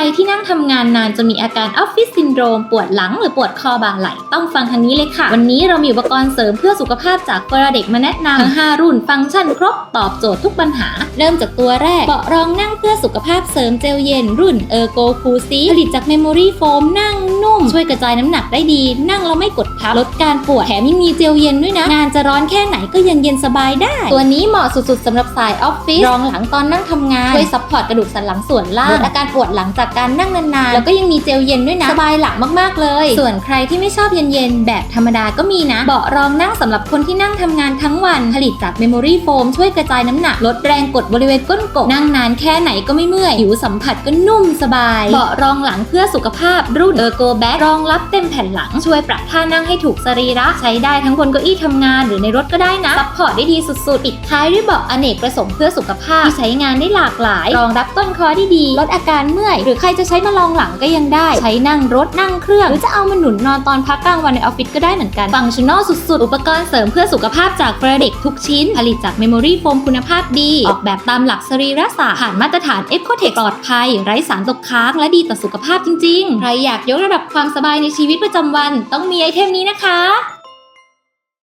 รที่นั่งทำงานนานจนมีอาการออฟฟิศซินโดรมปวดหลังหรือปวดคอบ่าไหล่ต้องฟังทางนี้เลยค่ะ วันนี้เรามีอุปกรณ์เสริมเพื่อสุขภาพจากฟราเด็กมาแนะนำทั้ง 5 รุ่นฟังก์ชันครบ ตอบโจทย์ทุกปัญหา เริ่มจากตัวแรกเบาะรองนั่งเพื่อสุขภาพเสริมเจลเย็น รุ่นเออร์โกคูซีผลิตจากเมมโมรี่โฟมนั่งนุ่ม ช่วยกระจายน้ำหนักได้ดี นั่งแล้วไม่กดทับลดการปวดแถมยังมีเจลเย็นด้วยนะงานจะร้อนแค่ไหนก็ยังเย็นสบายได้ ตัวนี้เหมาะสุดๆสำหรับสายออฟฟิศรองหลังตอนนั่งทำงานช่วยซัพพอร์ตกระดูกสันหลังส่วนล่างลดอาการปวดหลังจากการนั่งนานๆ แล้วก็ยังมีเจลเย็นด้วยนะ สบายหลังมากๆเลย ส่วนใครที่ไม่ชอบเย็นๆ แบบธรรมดาก็มีนะ เบาะรองนั่งสำหรับคนที่นั่งทำงานทั้งวัน ผลิตจากเมมโมรี่โฟมช่วยกระจายน้ำหนัก ลดแรงกดบริเวณก้นกบ นั่งนานแค่ไหนก็ไม่เมื่อย ผิวสัมผัสก็นุ่มสบาย เบาะรองหลังเพื่อสุขภาพรุ่นเออร์โกแบ็รองรับเต็มแผ่นหลัง ช่วยปรับท่านั่งให้ถูกสรีระ ใช้ได้ทั้งบนเก้าอี้ทำงานหรือในรถก็ได้นะ ซัพพอร์ตได้ดีสุดๆ ปิดท้ายด้วยเบาะอเนกประสงค์เพื่อสุขภาพที่ใช้งานได้หลากหลาย รองรับต้นคอที่ดี ลดอาการเมื่อยหรือใครจะใช้มาลองหลังก็ยังได้ ใช้นั่งรถนั่งเครื่อง หรือจะเอามาหนุนนอนตอนพักกลางวันในออฟฟิศก็ได้เหมือนกัน ฟังชั่นอลสุดๆ อุปกรณ์เสริมเพื่อสุขภาพจากเฟรเด็กทุกชิ้น ผลิตจากเมมโมรี่โฟมคุณภาพดี ออกแบบตามหลักสรีระศาสตร์ผ่านมาตรฐานเอ c โ t เทคปลอดภัย ไร้สารตกค้างและดีต่อสุขภาพจริงๆ ใครอยากยกระดับความสบายในชีวิตประจำวัน ต้องมีไอเทมนี้นะคะ